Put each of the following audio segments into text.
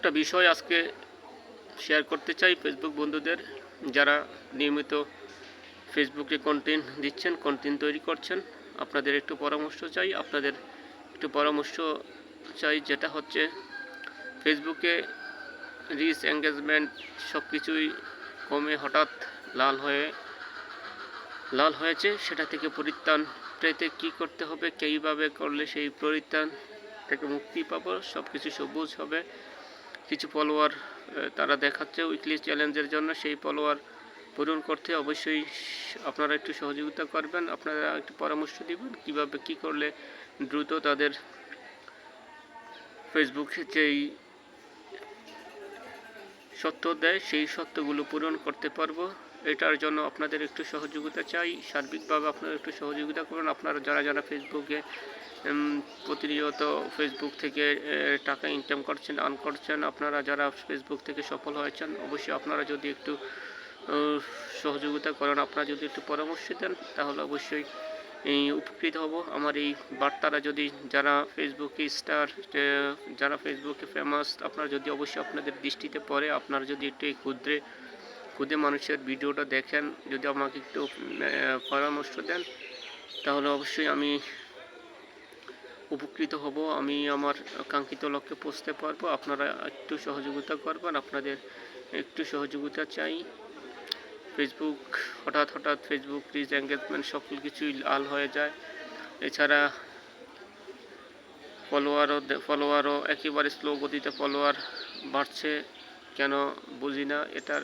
একটা বিষয় আজকে শেয়ার করতে চাই ফেসবুক বন্ধুদের, যারা নিয়মিত ফেসবুকে কন্টেন্ট দিচ্ছেন কন্টেন্ট তৈরি করছেন, আপনাদের একটু পরামর্শ চাই। আপনাদের একটু পরামর্শ চাই যেটা হচ্ছে ফেসবুকে রিচ এঙ্গেজমেন্ট সব কিছুই কমে, হঠাৎ লাল হয়ে, লাল হয়েছে, সেটা থেকে পরিত্রাণ পেতে কী করতে হবে, কীভাবে করলে সেই পরিত্রাণ থেকে মুক্তি পাবো সব কিছু সবুজ হবে। কিছু ফলোয়ার তারা দেখাচ্ছে উইকলি চ্যালেঞ্জের জন্য, সেই ফলোয়ার পূরণ করতে অবশ্যই আপনারা একটু সহযোগিতা করবেন। আপনারা একটু পরামর্শ দিবেন কীভাবে কি করলে দ্রুত তাদের ফেসবুকে যেই সত্য দেয়, সেই সত্যগুলো পূরণ করতে পারব। এটার জন্য আপনাদের একটু সহযোগিতা চাই। সার্বিকভাবে আপনারা একটু সহযোগিতা করুন। আপনারা যারা যারা ফেসবুকে প্রতিনিয়ত ফেসবুক থেকে টাকা ইনকাম করছেন আর্ন করছেন, আপনারা যারা ফেসবুক থেকে সফল হয়েছেন, অবশ্যই আপনারা যদি একটু সহযোগিতা করেন, আপনারা যদি একটু পরামর্শ দেন, তাহলে অবশ্যই উপকৃত হব। আমার এই বার্তারা যদি যারা ফেসবুকে স্টার যারা ফেসবুকে ফেমাস আপনারা যদি অবশ্যই আপনাদের দৃষ্টিতে পড়ে, আপনারা যদি একটু এই ক্ষুদ্রে ক্ষুদে মানুষের ভিডিওটা দেখেন, যদি আমাকে একটু পরামর্শ দেন, তাহলে অবশ্যই আমি উপকৃত হব। আমি আমার কাঙ্ক্ষিত লক্ষ্যে পৌঁছতে পারব। আপনারা একটু সহযোগিতা করবেন। আপনাদের একটু সহযোগিতা চাই। ফেসবুক হঠাৎ হঠাৎ ফেসবুক রিচ এঙ্গেজমেন্ট সকল কিছুই লাল হয়ে যায়। এছাড়া ফলোয়ারও ফলোয়ারও একেবারে স্লো গতিতে ফলোয়ার বাড়ছে। কেন? বুঝি না। এটার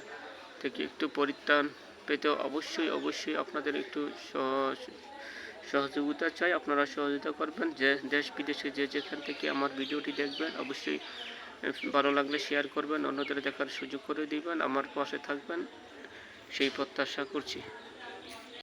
থেকে একটু পরিত্রাণ পেতে অবশ্যই অবশ্যই আপনাদের একটু সহ- সহযোগিতা চাই। আপনারা সহযোগিতা করবেন। যে দেশ বিদেশে যে যেখান থেকে আমার ভিডিওটি দেখবেন, অবশ্যই ভালো লাগলে শেয়ার করবেন, অন্যদের দেখার সুযোগ করে দিবেন, আমার পাশে থাকবেন। সেই প্রত্যাশা করছি।